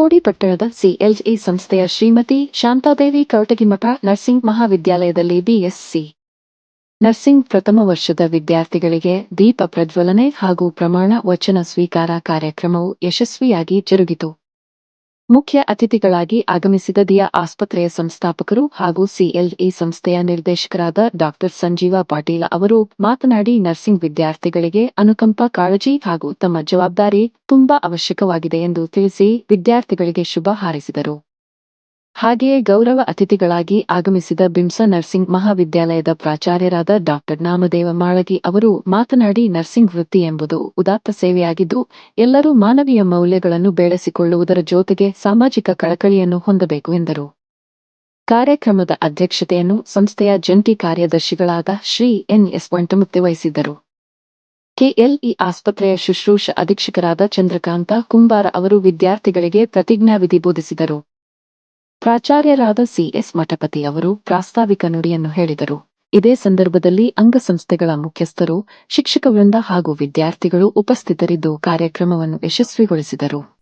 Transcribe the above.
ಚಿಕ್ಕೋಡಿ ಪಟ್ಟಣದ ಸಂಸ್ಥೆಯ ಶ್ರೀಮತಿ ಶಾಂತಾದೇವಿ ಕೌಟಗಿಮಠ ನರ್ಸಿಂಗ್ ಮಹಾವಿದ್ಯಾಲಯದಲ್ಲಿ ಬಿಎಸ್ಸಿ ನರ್ಸಿಂಗ್ ಪ್ರಥಮ ವರ್ಷದ ವಿದ್ಯಾರ್ಥಿಗಳಿಗೆ ದೀಪ ಪ್ರಜ್ವಲನೆ ಹಾಗೂ ಪ್ರಮಾಣ ವಚನ ಸ್ವೀಕಾರ ಕಾರ್ಯಕ್ರಮವು ಯಶಸ್ವಿಯಾಗಿ ಜರುಗಿತು. ಮುಖ್ಯ ಅತಿಥಿಗಳಾಗಿ ಆಗಮಿಸಿದ ದಿಯಾ ಆಸ್ಪತ್ರೆಯ ಸಂಸ್ಥಾಪಕರು ಹಾಗೂ ಸಿಎಲ್ಇ ಸಂಸ್ಥೆಯ ನಿರ್ದೇಶಕರಾದ ಡಾಕ್ಟರ್ ಸಂಜೀವ ಪಾಟೀಲ ಅವರು ಮಾತನಾಡಿ ನರ್ಸಿಂಗ್ ವಿದ್ಯಾರ್ಥಿಗಳಿಗೆ ಅನುಕಂಪ, ಕಾಳಜಿ ಹಾಗೂ ತಮ್ಮ ಜವಾಬ್ದಾರಿ ತುಂಬಾ ಅವಶ್ಯಕವಾಗಿದೆ ಎಂದು ತಿಳಿಸಿ ವಿದ್ಯಾರ್ಥಿಗಳಿಗೆ ಶುಭ ಹಾರೈಸಿದರು. ಹಾಗೆಯೇ ಗೌರವ ಅತಿಥಿಗಳಾಗಿ ಆಗಮಿಸಿದ ಬಿಂಸ ನರ್ಸಿಂಗ್ ಮಹಾವಿದ್ಯಾಲಯದ ಪ್ರಾಚಾರ್ಯರಾದ ಡಾಕ್ಟರ್ ನಾಮದೇವ ಮಾಳಗಿ ಅವರು ಮಾತನಾಡಿ ನರ್ಸಿಂಗ್ ವೃತ್ತಿ ಎಂಬುದು ಉದಾತ್ತ ಸೇವೆಯಾಗಿದ್ದು, ಎಲ್ಲರೂ ಮಾನವೀಯ ಮೌಲ್ಯಗಳನ್ನು ಬೆಳೆಸಿಕೊಳ್ಳುವುದರ ಜೊತೆಗೆ ಸಾಮಾಜಿಕ ಕಳಕಳಿಯನ್ನು ಹೊಂದಬೇಕು ಎಂದರು. ಕಾರ್ಯಕ್ರಮದ ಅಧ್ಯಕ್ಷತೆಯನ್ನು ಸಂಸ್ಥೆಯ ಜಂಟಿ ಕಾರ್ಯದರ್ಶಿಗಳಾದ ಶ್ರೀ ಎನ್. ಎಸ್. ಪಂಟಮುತ್ತೆ ವಹಿಸಿದ್ದರು. ಕೆಎಲ್ಇ ಆಸ್ಪತ್ರೆಯ ಶುಶ್ರೂಷ ಅಧೀಕ್ಷಕರಾದ ಚಂದ್ರಕಾಂತ ಕುಂಬಾರ ಅವರು ವಿದ್ಯಾರ್ಥಿಗಳಿಗೆ ಪ್ರತಿಜ್ಞಾವಿಧಿ ಬೋಧಿಸಿದರು. ಪ್ರಾಚಾರ್ಯರಾದ ಸಿಎಸ್ ಮಠಪತಿ ಅವರು ಪ್ರಾಸ್ತಾವಿಕ ನುಡಿಯನ್ನು ಹೇಳಿದರು. ಇದೇ ಸಂದರ್ಭದಲ್ಲಿ ಅಂಗಸಂಸ್ಥೆಗಳ ಮುಖ್ಯಸ್ಥರು ಶಿಕ್ಷಕ ವೃಂದ ಹಾಗೂ ವಿದ್ಯಾರ್ಥಿಗಳು ಉಪಸ್ಥಿತರಿದ್ದು ಕಾರ್ಯಕ್ರಮವನ್ನು ಯಶಸ್ವಿಗೊಳಿಸಿದರು.